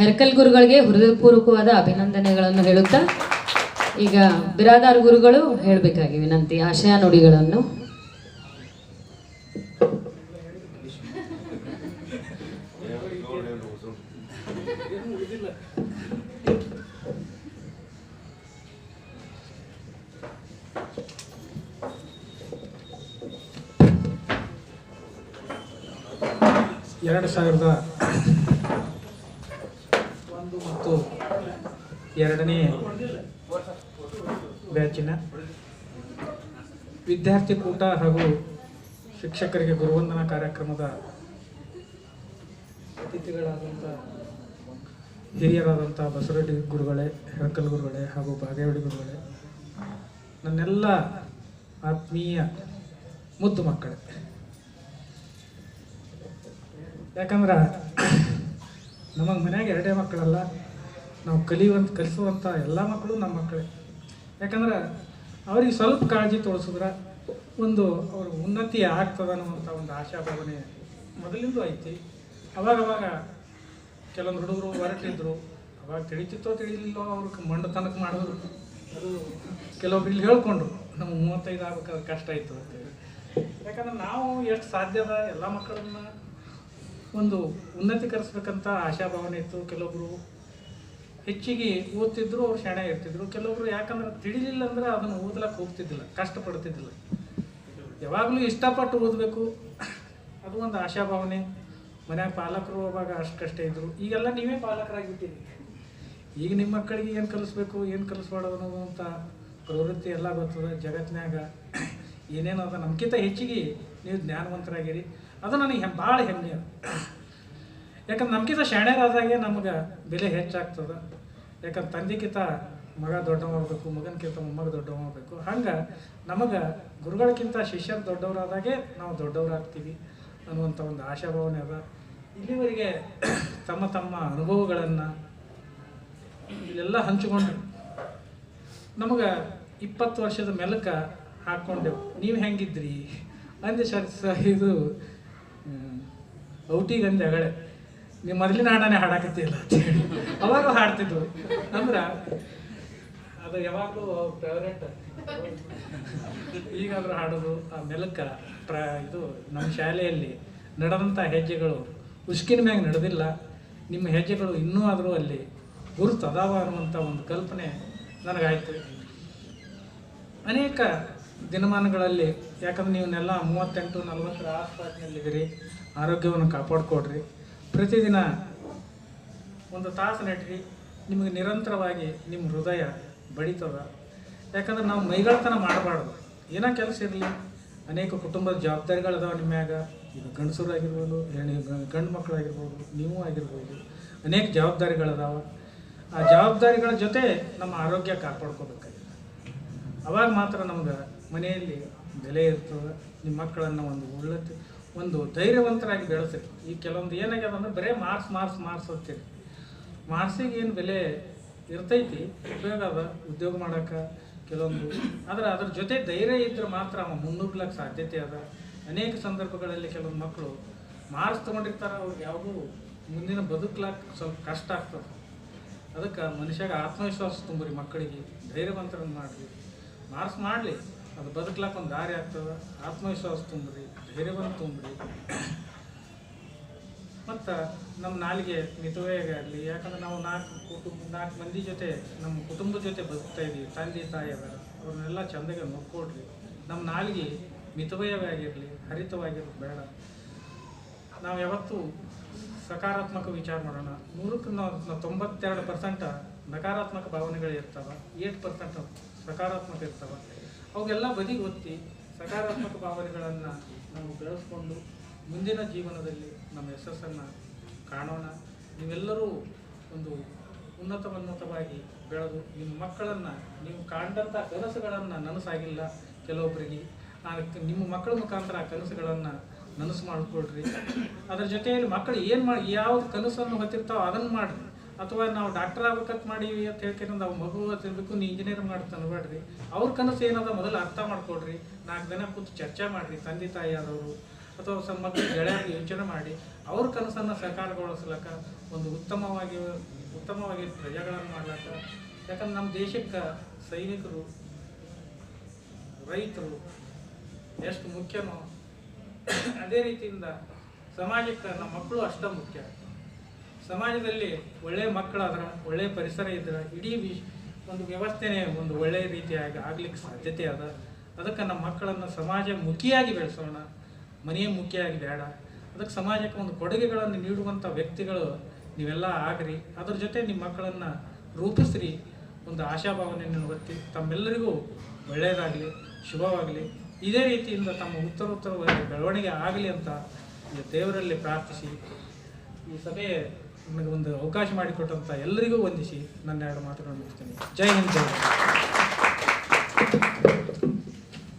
ಹೆರ್ಕಲ್ ಗುರುಗಳಿಗೆ ಹೃದಯಪೂರ್ವಕವಾದ ಅಭಿನಂದನೆಗಳನ್ನು ಹೇಳುತ್ತಾ ಈಗ ಬಿರಾದಾರ್ ಗುರುಗಳು ಹೇಳಬೇಕಾಗಿ ವಿನಂತಿ ಆಶಯ ನುಡಿಗಳನ್ನು. ಎರಡು ಸಾವಿರದ ಒಂದು ಮತ್ತು ಎರಡನೇ ಬ್ಯಾಚಿನ ವಿದ್ಯಾರ್ಥಿ ಕೂಟ ಹಾಗೂ ಶಿಕ್ಷಕರಿಗೆ ಗುರುವಂದನಾ ಕಾರ್ಯಕ್ರಮದ ಅತಿಥಿಗಳಾದಂಥ ಹಿರಿಯರಾದಂಥ ಬಸವರೆಡ್ಡಿ ಗುರುಗಳೇ, ಹೆರಕಲ್ ಗುರುಗಳೇ ಹಾಗೂ ಬಾಗೇವಾಡಿ ಗುರುಗಳೇ, ನನ್ನೆಲ್ಲ ಆತ್ಮೀಯ ಮುದ್ದು ಮಕ್ಕಳೇ. ಯಾಕಂದ್ರೆ, ನಮಗೆ ಮನ್ಯಾಗ ಎರಡೇ ಮಕ್ಕಳಲ್ಲ. ನಾವು ಕಲಿಯುವಂತ ಕಲಿಸುವಂಥ ಎಲ್ಲ ಮಕ್ಕಳು ನಮ್ಮ ಮಕ್ಕಳೇ. ಯಾಕಂದ್ರೆ ಅವ್ರಿಗೆ ಸ್ವಲ್ಪ ಕಾಳಜಿ ತೋರಿಸಿದ್ರೆ ಒಂದು ಅವ್ರ ಉನ್ನತಿ ಆಗ್ತದ ಅನ್ನುವಂಥ ಒಂದು ಆಶಾಭಾವನೆ ಮೊದಲಿಂದ ಐತಿ. ಅವಾಗ ಅವಾಗ ಕೆಲವೊಂದು ಹುಡುಗರು ಹೊರಟಿದ್ರು. ಅವಾಗ ತಿಳಿತಿತ್ತೋ ತಿಳಿಲಿಲ್ಲೋ ಅವ್ರಿಗೆ ಮಂಡತನಕ್ಕೆ ತನಕ ಮಾಡಿದ್ರು. ಅದು ಕೆಲವೊಬ್ರು ಇಲ್ಲಿ ಹೇಳ್ಕೊಂಡ್ರು, ನಮ್ಗೆ ಮೂವತ್ತೈದು ಆಗ್ಬೇಕಾದ್ರೆ ಕಷ್ಟ ಆಯಿತು ಅಂತೇಳಿ. ಯಾಕಂದ್ರೆ ನಾವು ಎಷ್ಟು ಸಾಧ್ಯದ ಎಲ್ಲ ಮಕ್ಕಳನ್ನ ಒಂದು ಉನ್ನತೀಕರಿಸ್ಬೇಕಂತ ಆಶಾಭಾವನೆ ಇತ್ತು. ಕೆಲವೊಬ್ರು ಹೆಚ್ಚಿಗೆ ಓದ್ತಿದ್ರು ಅವ್ರು ಶಾಣೆ ಇರ್ತಿದ್ರು. ಕೆಲವೊಬ್ರು ಯಾಕಂದ್ರೆ ತಿಳಿಲಿಲ್ಲ ಅಂದ್ರೆ ಅದನ್ನು ಓದ್ಲಕ್ಕೆ ಹೋಗ್ತಿದ್ದಿಲ್ಲ, ಕಷ್ಟಪಡ್ತಿದ್ದಿಲ್ಲ. ಯಾವಾಗಲೂ ಇಷ್ಟಪಟ್ಟು ಓದಬೇಕು. ಅದು ಒಂದು ಆಶಾಭಾವನೆ. ಮನ್ಯಾಗ ಪಾಲಕರು ಅವಾಗ ಅಷ್ಟು ಇದ್ರು. ಈಗೆಲ್ಲ ನೀವೇ ಪಾಲಕರಾಗಿದ್ದೀರಿ. ಈಗ ನಿಮ್ಮ ಮಕ್ಕಳಿಗೆ ಏನು ಕಲಿಸ್ಬೇಕು, ಏನು ಕಲಿಸ್ಬಾರ್ದು ಅನ್ನೋದಂಥ ಪ್ರವೃತ್ತಿ ಎಲ್ಲ ಬರ್ತದೆ ಜಗತ್ತಿನಾಗ ಏನೇನು ಅದ ನಮ್ಗಿಂತ ಹೆಚ್ಚಿಗೆ ನೀವು ಜ್ಞಾನವಂತರಾಗಿರಿ. ಅದು ನನಗೆ ಭಾಳ ಹೆಮ್ಮೆ. ಯಾಕಂದ್ರೆ ನಮ್ಗಿಂತ ಶಾಣ್ಯರಾದಾಗೆ ನಮ್ಗೆ ಬೆಲೆ ಹೆಚ್ಚಾಗ್ತದೆ. ಯಾಕಂದ್ರೆ ತಂದೆಗಿಂತ ಮಗ ದೊಡ್ಡವಾಗಬೇಕು ಮಗನಕ್ಕಿಂತ ಮೊಮ್ಮಗ ದೊಡ್ಡವಾಗಬೇಕು ಹಂಗೆ ನಮಗೆ ಗುರುಗಳಕ್ಕಿಂತ ಶಿಷ್ಯರು ದೊಡ್ಡವರಾದಾಗೆ ನಾವು ದೊಡ್ಡವರಾಗ್ತೀವಿ ಅನ್ನುವಂಥ ಒಂದು ಆಶಾಭಾವನೆ ಅದ. ಇಲ್ಲಿವರೆಗೆ ತಮ್ಮ ತಮ್ಮ ಅನುಭವಗಳನ್ನು ಇಲ್ಲೆಲ್ಲ ಹಂಚಿಕೊಂಡ್ರು ನಮಗೆ ಇಪ್ಪತ್ತು ವರ್ಷದ ಮೆಲಕ ಹಾಕ್ಕೊಂಡೆವು. ನೀವು ಹೆಂಗಿದ್ರಿ? ಅಂದೆ ಸರ್ ಇದು ಔಟಿಗಂದೆ ಅಗಳೆ. ನೀವು ಮೊದಲಿನ ಹಾಡನೇ ಹಾಡಾಕತ್ತಿಲ್ಲ ಅಂತೇಳಿ ಅವಾಗ ಹಾಡ್ತಿದ್ವು. ಅಂದ್ರೆ ಅದು ಯಾವಾಗಲೂ ಫೇವ್ರೇಟ್ ಈಗಾದ್ರೂ ಹಾಡೋದು ಆ ಮೆಲಕ, ಪ್ರ ಇದು ನಮ್ಮ ಶಾಲೆಯಲ್ಲಿ ನಡೆದಂಥ ಹೆಜ್ಜೆಗಳು ಉಸ್ಕಿನ ಮ್ಯಾಗ ನಡೆದಿಲ್ಲ. ನಿಮ್ಮ ಹೆಜ್ಜೆಗಳು ಇನ್ನೂ ಆದರೂ ಅಲ್ಲಿ ಗುರುತು ಅದಾವ ಅನ್ನುವಂಥ ಒಂದು ಕಲ್ಪನೆ ನನಗಾಯ್ತು. ಅನೇಕ ದಿನಮಾನಗಳಲ್ಲಿ, ಯಾಕಂದ್ರೆ ನೀವನ್ನೆಲ್ಲ ಮೂವತ್ತೆಂಟು ನಲ್ವತ್ತರ ಆಸ್ಪಾಸಿನಲ್ಲಿದ್ದೀರಿ ಆರೋಗ್ಯವನ್ನು ಕಾಪಾಡ್ಕೊಡ್ರಿ. ಪ್ರತಿದಿನ ಒಂದು ತಾಸು ನಡ್ರಿ ನಿಮಗೆ ನಿರಂತರವಾಗಿ ನಿಮ್ಮ ಹೃದಯ ಬಡಿತದ. ಯಾಕಂದ್ರೆ ನಾವು ಮೈಗಳತನ ಮಾಡಬಾರ್ದು. ಏನೋ ಕೆಲಸ ಇರಲಿ. ಅನೇಕ ಕುಟುಂಬದ ಜವಾಬ್ದಾರಿಗಳಿದಾವೆ ನಿಮ್ಮ ಮ್ಯಾಗ. ಈಗ ಗಂಡಸರು ಆಗಿರ್ಬೋದು, ಹೆಣ್ಣು, ಗಂಡು ಮಕ್ಕಳಾಗಿರ್ಬೋದು ನೀವು ಆಗಿರ್ಬೋದು. ಅನೇಕ ಜವಾಬ್ದಾರಿಗಳಿದಾವೆ ಆ ಜವಾಬ್ದಾರಿಗಳ ಜೊತೆ ನಮ್ಮ ಆರೋಗ್ಯ ಕಾಪಾಡ್ಕೋಬೇಕಾಗಿದೆ. ಅವಾಗ ಮಾತ್ರ ನಮ್ಗೆ ಮನೆಯಲ್ಲಿ ಬೆಲೆ ಇರ್ತದೆ. ನಿಮ್ಮ ಮಕ್ಕಳನ್ನು ಒಂದು ಉಳ್ಳತಿ ಒಂದು ಧೈರ್ಯವಂತರಾಗಿ ಬೆಳೆಸ್ರಿ. ಈ ಕೆಲವೊಂದು ಏನಾಗ್ಯದ ಅಂದ್ರೆ ಬರೇ ಮಾರ್ಕ್ಸ್ ಮಾರ್ಕ್ಸ್ ಮಾರ್ಕ್ಸ್ ಅಂತೀರಿ. ಮಾರ್ಸಿಗೆ ಏನು ಬೆಲೆ ಇರ್ತೈತಿ? ಉಪಯೋಗ ಅದ? ಉದ್ಯೋಗ ಮಾಡೋಕೆ ಕೆಲವೊಂದು. ಆದ್ರೆ ಅದ್ರ ಜೊತೆ ಧೈರ್ಯ ಇದ್ರೆ ಮಾತ್ರ ಅವ ಮುನ್ನುಗ್ಲಕ್ಕೆ ಸಾಧ್ಯತೆ ಅದ. ಅನೇಕ ಸಂದರ್ಭಗಳಲ್ಲಿ ಕೆಲವೊಂದು ಮಕ್ಕಳು ಮಾರ್ಕ್ಸ್ ತೊಗೊಂಡಿರ್ತಾರೆ, ಅವ್ರಿಗೆ ಯಾವುದೂ ಮುಂದಿನ ಬದುಕ್ಲಾಕ ಸ್ವಲ್ಪ ಕಷ್ಟ ಆಗ್ತದೆ. ಅದಕ್ಕೆ ಮನುಷ್ಯಾಗ ಆತ್ಮವಿಶ್ವಾಸ ತುಂಬ್ರಿ ಮಕ್ಕಳಿಗೆ. ಧೈರ್ಯವಂತರನ್ನು ಮಾಡಿರಿ. ಮಾರ್ಕ್ಸ್ ಮಾಡಲಿ. ಅದು ಬದುಕ್ಲಾಕ ಒಂದು ದಾರಿ ಆಗ್ತದೆ, ಆತ್ಮವಿಶ್ವಾಸ ತುಂಬ್ರಿ ಧೈರ್ಯವನ್ನು ತುಂಬ್ರಿ. ಮತ್ತು ನಮ್ಮ ನಾಲಿಗೆ ಮಿತವೇಗಾಗಲಿ ಯಾಕಂದ್ರೆ ನಾವು ನಾಲ್ಕು ಕುಟುಂಬ ನಾಲ್ಕು ಮಂದಿ ಜೊತೆ ನಮ್ಮ ಕುಟುಂಬದ ಜೊತೆ ಬದುಕ್ತಾ ಇದ್ದೀವಿ ತಂದೆ, ತಾಯಿ ಅವ್ರನ್ನೆಲ್ಲ ಚಂದಗೆ ನೋಡ್ಕೊಡ್ರಿ ನಮ್ಮ ನಾಲಿಗೆ ಮಿತವಯವಾಗಿರಲಿ ಹರಿತವಾಗಿರೋದು ಬೇಡ. ನಾವು ಯಾವತ್ತೂ ಸಕಾರಾತ್ಮಕ ವಿಚಾರ ಮಾಡೋಣ. ನೂರಕ್ಕೆ ನಾವು ತೊಂಬತ್ತೆರಡು ಪರ್ಸೆಂಟ್ ನಕಾರಾತ್ಮಕ ಭಾವನೆಗಳು ಇರ್ತಾವೆ, ಏಟ್ ಪರ್ಸೆಂಟ್ ಸಕಾರಾತ್ಮಕ ಇರ್ತಾವೆ. ಅವೆಲ್ಲ ಬದಿಗೆ ಒತ್ತಿ ಸಕಾರಾತ್ಮಕ ಭಾವನೆಗಳನ್ನು ನಾವು ಬೆಳೆಸ್ಕೊಂಡು ಮುಂದಿನ ಜೀವನದಲ್ಲಿ ನಮ್ಮ ಯಶಸ್ಸನ್ನು ಕಾಣೋಣ. ನೀವೆಲ್ಲರೂ ಒಂದು ಉನ್ನತವನ್ನತವಾಗಿ ಬೆಳೆದು ನಿಮ್ಮ ಮಕ್ಕಳನ್ನು, ನೀವು ಕಾಂಡಂಥ ಕನಸುಗಳನ್ನು ನನಸಾಗಿಲ್ಲ ಕೆಲವೊಬ್ಬರಿಗೆ ನಿಮ್ಮ ಮಕ್ಕಳ ಮುಖಾಂತರ ಆ ಕನಸುಗಳನ್ನು ನನಸು ಮಾಡಿಕೊಡ್ರಿ ಅದರ ಜೊತೆಯಲ್ಲಿ ಮಕ್ಕಳು ಏನು ಮಾಡಿ ಯಾವ್ದು ಕನಸನ್ನು ಹೊತ್ತಿರ್ತಾವೋ ಅದನ್ನು ಮಾಡಿರಿ. ಅಥವಾ ನಾವು ಡಾಕ್ಟರ್ ಆಗ್ಬೇಕಂತ ಮಾಡೀವಿ ಅಂತ ಹೇಳ್ಕೊಂಡು ನಾವು ಮಗು ತಿನ್ಬೇಕು ನೀ ಇಂಜಿನಿಯರ್ ಮಾಡ್ತಾನೆ ಅನ್ಬೇಡ್ರಿ ಅವ್ರ ಕನಸು ಏನದ ಮೊದಲು ಅರ್ಥ ಮಾಡ್ಕೊಡ್ರಿ ನಾಲ್ಕು ದಿನ ಕೂತು ಚರ್ಚೆ ಮಾಡಿರಿ, ತಂದೆ ತಾಯಿ ಆದವರು ಅಥವಾ ಸಮ ಮಕ್ಕಳು ಯೋಚನೆ ಮಾಡಿ, ಅವ್ರ ಕನಸನ್ನು ಸಾಕಾರಗೊಳಿಸ್ಲಕ್ಕ ಒಂದು ಉತ್ತಮವಾಗಿ ಉತ್ತಮವಾಗಿ ಪ್ರಜೆಗಳನ್ನು ಮಾಡ್ಲಕ್ಕ. ಯಾಕಂದ್ರೆ ನಮ್ಮ ದೇಶಕ್ಕೆ ಸೈನಿಕರು, ರೈತರು ಎಷ್ಟು ಮುಖ್ಯನೋ, ಅದೇ ರೀತಿಯಿಂದ ಸಮಾಜಕ್ಕೆ ನಮ್ಮ ಮಕ್ಕಳು ಅಷ್ಟೇ ಮುಖ್ಯ. ಸಮಾಜದಲ್ಲಿ ಒಳ್ಳೆಯ ಮಕ್ಕಳಾದ್ರೆ ಒಳ್ಳೆಯ ಪರಿಸರ ಇದ್ರೆ, ಇಡೀ ವಿ ಒಂದು ವ್ಯವಸ್ಥೆನೇ ಒಂದು ಒಳ್ಳೆಯ ರೀತಿಯಾಗಿ ಆಗ್ಲಿಕ್ಕೆ ಸಾಧ್ಯತೆ ಅದ. ಅದಕ್ಕೆ ನಮ್ಮ ಮಕ್ಕಳನ್ನು ಸಮಾಜ ಮುಖಿಯಾಗಿ ಬೆಳೆಸೋಣ, ಮನೆಯ ಮುಖಿಯಾಗಿ ಬೇಡ. ಅದಕ್ಕೆ ಸಮಾಜಕ್ಕೆ ಒಂದು ಕೊಡುಗೆಗಳನ್ನು ನೀಡುವಂಥ ವ್ಯಕ್ತಿಗಳು ನೀವೆಲ್ಲ ಆಗ್ರಿ. ಅದ್ರ ಜೊತೆ ನಿಮ್ಮ ಮಕ್ಕಳನ್ನು ರೂಪಿಸ್ರಿ. ಒಂದು ಆಶಾಭಾವನೆಯನ್ನು ಹೊತ್ತಿ ತಮ್ಮೆಲ್ಲರಿಗೂ ಒಳ್ಳೆಯದಾಗಲಿ ಶುಭವಾಗಲಿ. ಇದೇ ರೀತಿಯಿಂದ ತಮ್ಮ ಉತ್ತರೋತ್ತರ ಬೆಳವಣಿಗೆ ಆಗಲಿ ಅಂತ ದೇವರಲ್ಲಿ ಪ್ರಾರ್ಥಿಸಿ. ಈ ಸಭೆ ನನಗೆ ಒಂದು ಅವಕಾಶ ಮಾಡಿಕೊಟ್ಟಂಥ ಎಲ್ಲರಿಗೂ ವಂದಿಸಿ ನನ್ನ ಎರಡು ಮಾತುಗಳನ್ನು ಮುಗಿಸ್ತೀನಿ ಜೈ ಹಿಂದ್ ಜೈ.